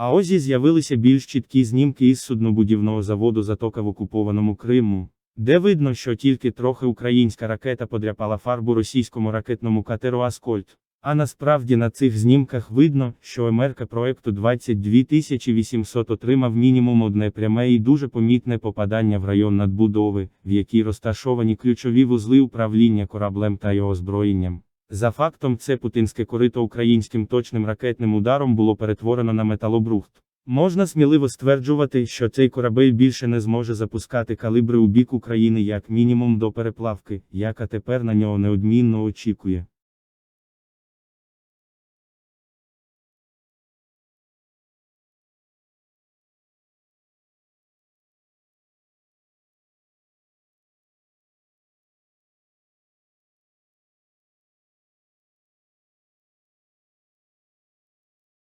А ось з'явилися більш чіткі знімки із суднобудівного заводу Затока в окупованому Криму, де видно, що тільки трохи українська ракета подряпала фарбу російському ракетному катеру Аскольд. А насправді на цих знімках видно, що МРК проекту 22800 отримав мінімум одне пряме і дуже помітне попадання в район надбудови, в якій розташовані ключові вузли управління кораблем та його озброєнням. За фактом, це путинське корито українським точним ракетним ударом було перетворено на металобрухт. Можна сміливо стверджувати, що цей корабель більше не зможе запускати калибри у бік України як мінімум до переплавки, яка тепер на нього неодмінно очікує.